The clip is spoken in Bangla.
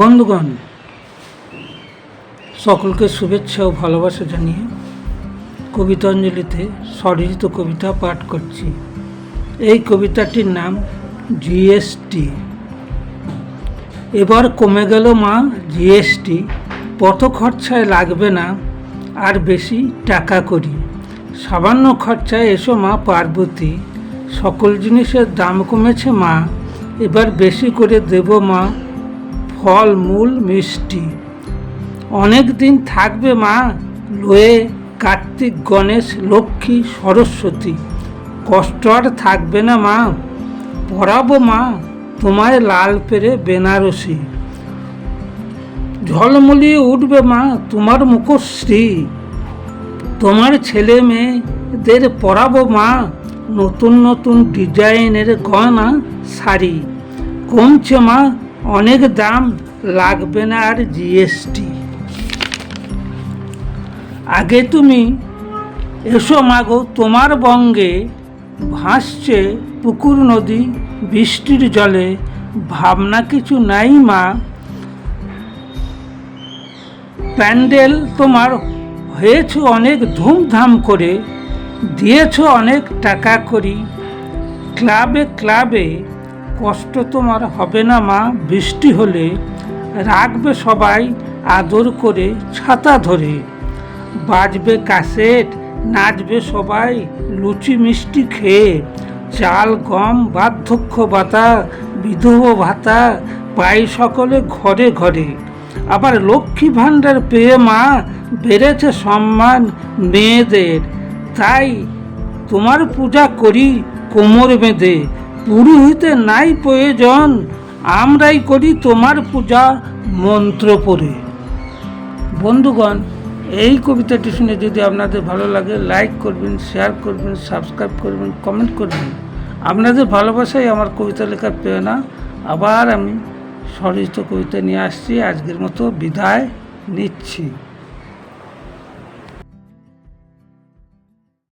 বন্ধুগণ, সকলকে শুভেচ্ছা ও ভালোবাসা জানিয়ে কবিতাঞ্জলিতে স্বরচিত কবিতা পাঠ করছি। এই কবিতাটির নাম জিএসটি এবার কমে গেল মা জিএসটি কত খরচায় লাগবে না, আর বেশি টাকা করি। সামান্য খরচায় এসো মা পার্বতী। সকল জিনিসের দাম কমেছে মা, এবার বেশি করে দেব মা। ফল, মূল, মিষ্টি। অনেক দিন থাকবে মা, লয়ে, কার্তিক, গণেশ, লক্ষ্মী, সরস্বতী। কষ্ট আর থাকবে না মা। পড়াবো মা, তোমায় লাল পেরে বেনারসি। ঝলমলিয়ে উঠবে মা, তোমার মুখশ্রী। তোমার ছেলে মেয়েদের পরাবো মা, নতুন নতুন ডিজাইনের গয়না, শাড়ি। কমছে মা অনেক দাম লাগবে না আর জিএসটি আগে তুমি এসো মাগো, তোমার বঙ্গে ভাসছে পুকুর, নদী, বৃষ্টির জলে। ভাবনা কিছু নাই মা। প্যান্ডেল তোমার হয়েছে অনেক ধুমধাম করে, দিয়েছ অনেক টাকা করি। ক্লাবে ক্লাবে কষ্ট তোমার হবে না মা, বৃষ্টি হলে রাখবে সবাই আদর করে ছাতা ধরে। বাজবে কাসেট নাচবে সবাই লুচি মিষ্টি খেয়ে। চাল, গম, বার্ধক্য ভাতা, বিধব ভাতা পাই সকলে ঘরে ঘরে। আবার লক্ষ্মী ভাণ্ডার পেয়ে মা, বেড়েছে সম্মান মেয়েদের। তাই তোমার পূজা করি কোমর বেঁধে। পুরোহিতে নাই প্রয়োজন, আমরাই করি তোমার পূজা মন্ত্র পড়ে। বন্ধুগণ, এই কবিতাটি শুনে যদি আপনাদের ভালো লাগে লাইক করবেন শেয়ার করবেন সাবস্ক্রাইব করবেন কমেন্ট করবেন। আপনাদের ভালোবাসাই আমার কবিতা লেখার প্রেরণা। আবার আমি স্বরচিত কবিতা নিয়ে আসছি, আজকের মতো বিদায় নিচ্ছি।